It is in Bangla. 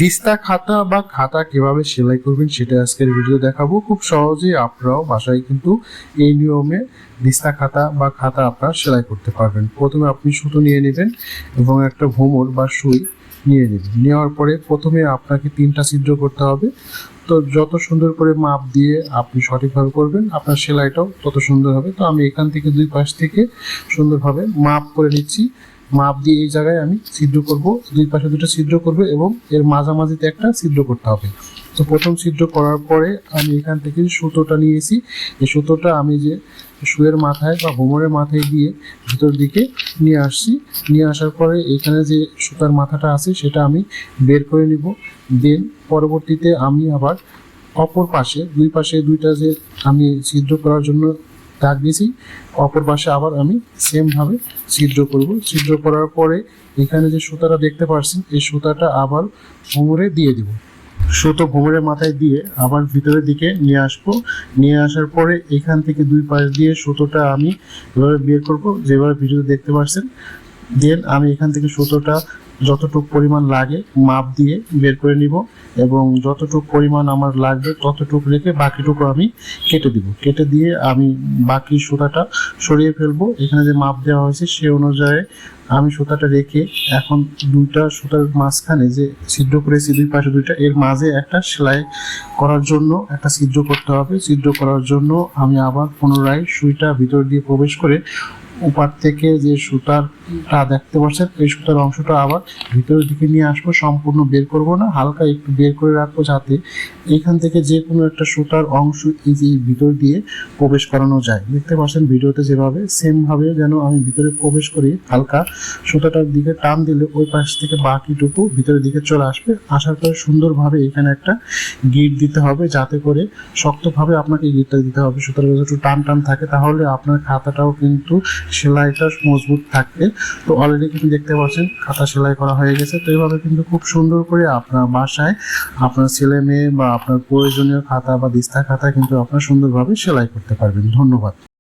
দিস্তা খাতা বা খাতা কীভাবে সেলাই করবেন সেটা আজকের ভিডিও দেখাবো। খুব সহজেই আপনারাও বাসায় কিন্তু এই নিয়মে দিস্তা খাতা বা খাতা আপনারা সেলাই করতে পারবেন। প্রথমে আপনি সুতো নিয়ে নেবেন এবং একটা ভোমর বা সুই নিয়ে নেবেন। নেওয়ার পরে প্রথমে আপনাকে তিনটা ছিদ্র করতে হবে। তো যত সুন্দর করে মাপ দিয়ে আপনি সঠিকভাবে করবেন, আপনার সেলাইটাও তত সুন্দর হবে। তো আমি এখান থেকে দুই পাশ থেকে সুন্দরভাবে মাপ করে নিচ্ছি। মাপ দিয়ে এই জায়গায় আমি ছিদ্র করব। দুই পাশে দুটো ছিদ্র করব এবং এর মাঝামাঝিতে একটা ছিদ্র করতে হবে। তো প্রথম ছিদ্র করার পরে আমি এখান থেকে সুতোটা নিয়েছি, এই সুতোটা আমি যে শুয়ের মাথায় বা হোমরের মাথায় দিয়ে ভিতর দিকে নিয়ে আসছি। নিয়ে আসার পরে এখানে যে সুতার মাথাটা আছে সেটা আমি বের করে নিব। দেন পরবর্তীতে আমি আবার অপর পাশে, দুই পাশে দুইটা যে আমি ছিদ্র করার জন্য দাগ দিয়েছি। অপর পাশে আবার আমি সেমভাবে ছিদ্র করব। ছিদ্র করার পরে এখানে যে সুতাটা দেখতে পাচ্ছেন এই সুতাটা আবার ভোমরে দিয়ে দিব। সুতো ভোমরের মাথায় দিয়ে আবার ভিতরের দিকে নিয়ে আসব। নিয়ে আসার পরে এখান থেকে দুই পাশ দিয়ে সুতোটা আমি এভাবে বের করব, যেভাবে ভিডিওতে দেখতে পাচ্ছেন দেন আমি এখান থেকে সুতোটা যতটুকু পরিমাণ লাগে মাপ দিয়ে বের করে নিব। এবং যতটুকু পরিমাণ আমার লাগবে, ততটুকু রেখে বাকিটুকু আমি কেটে দিব। কেটে দিয়ে আমি বাকি সুতাটা সরিয়ে ফেলব। এখানে যে মাপ দেওয়া হয়েছে সে অনুযায়ী আমি সুতাটা রেখে এখন দুইটা সুতার মাঝখানে যে ছিদ্র করেছি, দুই পাশে দুইটা, এর মাঝে একটা সেলাই করার জন্য একটা ছিদ্র করতে হবে। ছিদ্র করার জন্য আমি আবার পুনরায় সুইটা ভিতর দিয়ে প্রবেশ করে উপার থেকে যে সুতারটা দেখতে পাচ্ছেন, এই সুতার অংশটা আবার ভিতরের দিকে নিয়ে আসব, সম্পূর্ণ বের করব না, হালকা একটু বের করে রাখব যাতে এখান থেকে যে কোনো একটা সুতার অংশ এই যে ভিতর দিয়ে প্রবেশ করানো যায়। দেখতে পাচ্ছেন ভিডিওতে যেভাবে সেম ভাবে যেন আমি ভিতরে প্রবেশ করি, হালকা সুতাটার দিকে টান দিলে ওই পাশ থেকে বাকিটুকু ভিতরের দিকে চলে আসবে। আসার পরে সুন্দরভাবে এখানে একটা গিট দিতে হবে, যাতে করে শক্তভাবে আপনাকে গিটটা দিতে হবে। সুতার কাছে একটু টান টান থাকে, তাহলে আপনার খাতাটাও কিন্তু সেলাইটা মজবুত থাকবে। তো অলরেডি কিন্তু দেখতে পাচ্ছেন খাতা সেলাই করা হয়ে গেছে। তো এইভাবে কিন্তু খুব সুন্দর করে আপনার বাসায় আপনার ছেলে মেয়ে বা আপনার প্রয়োজনীয় খাতা বা দিস্তা খাতা কিন্তু আপনার সুন্দরভাবে সেলাই করতে পারবেন। ধন্যবাদ।